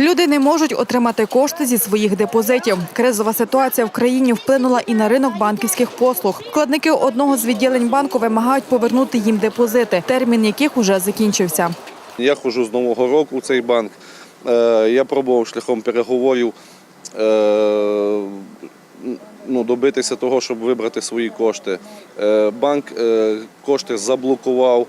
Люди не можуть отримати кошти зі своїх депозитів. Кризова ситуація в країні вплинула і на ринок банківських послуг. Вкладники одного з відділень банку вимагають повернути їм депозити, термін яких уже закінчився. Я ходжу з нового року у цей банк. Е, Я пробував шляхом переговорів е, ну, добитися того, щоб вибрати свої кошти. Е, Банк кошти заблокував.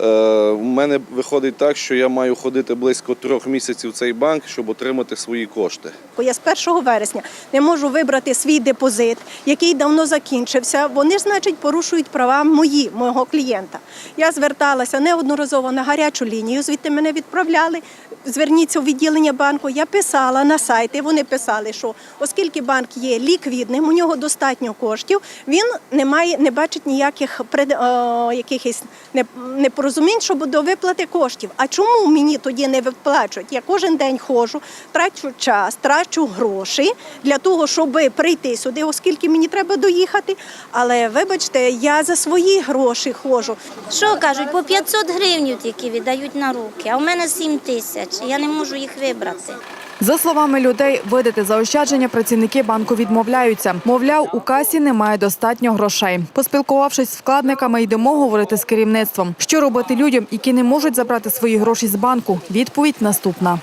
Е, У мене виходить так, що я маю ходити близько трьох місяців в цей банк, щоб отримати свої кошти. Я з 1 вересня не можу вибрати свій депозит, який давно закінчився. Вони значить, порушують права мої, мого клієнта. Я зверталася неодноразово на гарячу лінію, звідти мене відправляли. Зверніться у відділення банку. Я писала на сайти. Вони писали, що оскільки банк є ліквідним, у нього достатньо коштів, він не має, не бачить ніяких пред, е, якихось непорозумінь щодо до виплати коштів. А чому мені тоді не виплачують? Я кожен день ходжу, трачу час, трачу гроші для того, щоб прийти сюди, оскільки мені треба доїхати. Але вибачте, я за свої гроші ходжу. Що кажуть, по 500 гривень тільки віддають на руки, а у мене 7 тисяч. Я не можу їх вибрати. За словами людей, видати заощадження працівники банку відмовляються. Мовляв, у касі немає достатньо грошей. Поспілкувавшись з вкладниками, йдемо говорити з керівництвом. Що робити людям, які не можуть забрати свої гроші з банку? Відповідь наступна.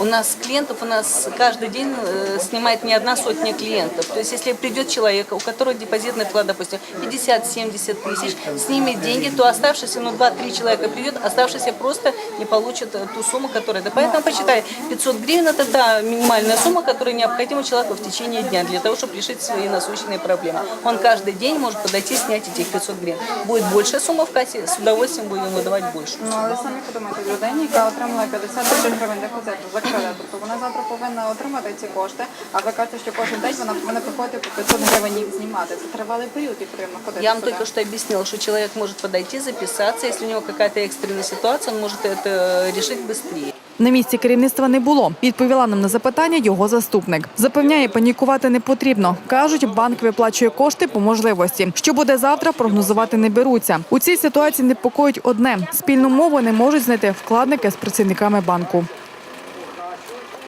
У нас клиентов, у нас каждый день э, снимает не одна сотня клиентов. То есть если придет человек, у которого депозитный вклад, допустим, 50-70 тысяч, снимет деньги, то оставшиеся, ну 2-3 человека придет, оставшиеся просто не получат э, ту сумму, которая... Да поэтому посчитай, 500 гривен это та минимальная сумма, которая необходима человеку в течение дня для того, чтобы решить свои насущные проблемы. Он каждый день может подойти снять этих 500 гривен. Будет большая сумма в кассе, с удовольствием будем выдавать больше. Ну але самі подумайте, людині, яка отримала 50 тисяч гривень депозиту за кредит, тобто вона завтра повинна отримати ці кошти, а ви кажете, що кожен день вона повинна приходити по 500 гривень їх знімати. Це тривалий період і потрібно ходити Я вам сюди. только что объяснила, что человек может подойти, записаться. Если у него какая-то экстренная ситуация, он может это решить быстрее. На місці керівництва не було. Відповіла нам на запитання його заступник. Запевняє, панікувати не потрібно. Кажуть, банк виплачує кошти по можливості. Що буде завтра, прогнозувати не беруться. У цій ситуації непокоїть одне: спільну мову не можуть знайти вкладники з працівниками банку.